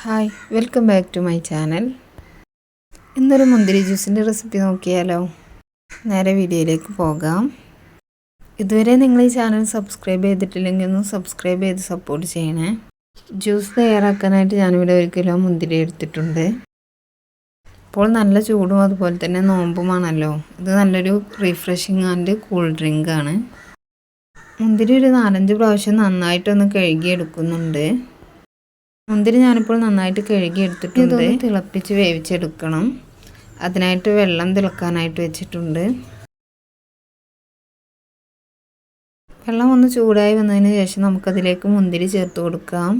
Hi welcome back to my channel ഇന്നൊരു മുന്തിരി ജ്യൂസിന്റെ recipe നോക്കിയാലോ? നേരെ വീഡിയോയിലേക്ക് പോകാം. ഇതുവരെ നിങ്ങൾ ഈ ചാനൽ സബ്സ്ക്രൈബ് ചെയ്തിട്ടില്ലെങ്കിൽ ഒന്ന് സബ്സ്ക്രൈബ് ചെയ്ത് സപ്പോർട്ട് ചെയ്യണേ. ജ്യൂസ് തയ്യാറാക്കാനായിട്ട് ഞാനിവിടെ ഒരു കിലോ മുന്തിരി എടുത്തിട്ടുണ്ട്. ഇപ്പോൾ നല്ല ചൂടും അതുപോലെ തന്നെ നോമ്പുമാണല്ലോ. ഇത് നല്ലൊരു റിഫ്രഷിങ് ആൻഡ് കൂൾ ഡ്രിങ്ക് ആണ്. മുന്തിരി ഒരു നാലഞ്ച് പ്രാവശ്യം നന്നായിട്ടൊന്ന് കഴുകിയെടുക്കുന്നുണ്ട്. മുന്തിരി ഞാനിപ്പോൾ നന്നായിട്ട് കഴുകി എടുത്തിട്ടുണ്ട്. തിളപ്പിച്ച് വേവിച്ചെടുക്കണം. അതിനായിട്ട് വെള്ളം തിളക്കാനായിട്ട് വെച്ചിട്ടുണ്ട്. വെള്ളം ഒന്ന് ചൂടായി വന്നതിന് ശേഷം നമുക്കതിലേക്ക് മുന്തിരി ചേർത്ത് കൊടുക്കാം.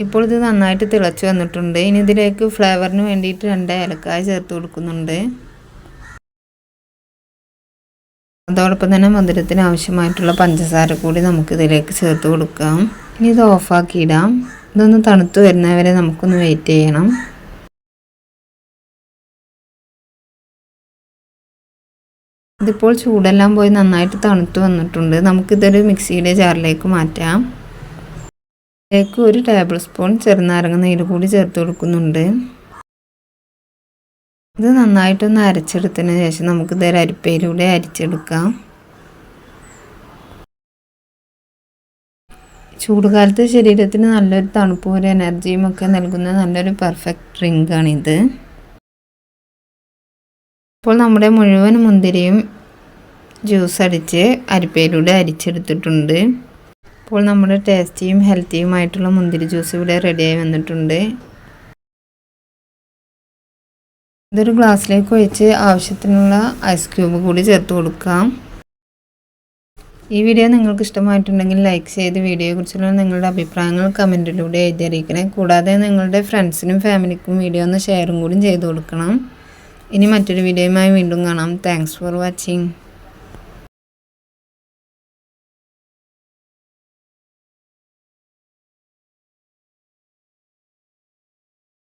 ഇപ്പോൾ ഇത് നന്നായിട്ട് തിളച്ച് വന്നിട്ടുണ്ട്. ഇനി ഇതിലേക്ക് ഫ്ലേവറിന് വേണ്ടിയിട്ട് രണ്ട് ഏലക്കായ ചേർത്ത് കൊടുക്കുന്നുണ്ട്. അതോടൊപ്പം തന്നെ മധുരത്തിന് ആവശ്യമായിട്ടുള്ള പഞ്ചസാര കൂടി നമുക്കിതിലേക്ക് ചേർത്ത് കൊടുക്കാം. ഇനി ഇത് ഓഫാക്കിയിടാം ഇതൊന്ന് തണുത്ത് വരുന്നവരെ നമുക്കൊന്ന് വെയിറ്റ് ചെയ്യണം. ഇതിപ്പോൾ ചൂടെല്ലാം പോയി നന്നായിട്ട് തണുത്തു വന്നിട്ടുണ്ട്. നമുക്കിതൊരു മിക്സിയുടെ ജാറിലേക്ക് മാറ്റാം. ഇതിലേക്ക് ഒരു ടേബിൾ സ്പൂൺ ചെറുനാരങ്ങ നീര് കൂടി ചേർത്ത് കൊടുക്കുന്നുണ്ട്. ഇത് നന്നായിട്ടൊന്ന് അരച്ചെടുത്തതിന് ശേഷം നമുക്ക് ഇതൊരു അരിപ്പയിലൂടെ അരിച്ചെടുക്കാം. ചൂടുകാലത്ത് ശരീരത്തിന് നല്ലൊരു തണുപ്പും ഒരു എനർജിയും ഒക്കെ നൽകുന്ന നല്ലൊരു പെർഫെക്റ്റ് ഡ്രിങ്കാണിത് ഇപ്പോൾ നമ്മുടെ മുഴുവൻ മുന്തിരിയും ജ്യൂസ് അടിച്ച് അരിപ്പയിലൂടെ അരിച്ചെടുത്തിട്ടുണ്ട്. ഇപ്പോൾ നമ്മുടെ ടേസ്റ്റിയും ഹെൽത്തിയുമായിട്ടുള്ള മുന്തിരി ജ്യൂസ് ഇവിടെ റെഡിയായി വന്നിട്ടുണ്ട്. ഇതൊരു ഗ്ലാസ്സിലേക്ക് ഒഴിച്ച് ആവശ്യത്തിനുള്ള ഐസ് ക്യൂബ് കൂടി ചേർത്ത് കൊടുക്കാം. ഈ വീഡിയോ നിങ്ങൾക്ക് ഇഷ്ടമായിട്ടുണ്ടെങ്കിൽ ലൈക്ക് ചെയ്ത് വീഡിയോയെക്കുറിച്ചുള്ള നിങ്ങളുടെ അഭിപ്രായങ്ങൾ കമന്റിലൂടെ എഴുതി അറിയിക്കണേ കൂടാതെ നിങ്ങളുടെ ഫ്രണ്ട്സിനും ഫാമിലിക്കും വീഡിയോ ഒന്ന് ഷെയറും കൂടി ചെയ്ത് കൊടുക്കണം. ഇനി മറ്റൊരു വീഡിയോയുമായി വീണ്ടും കാണാം. Thanks for watching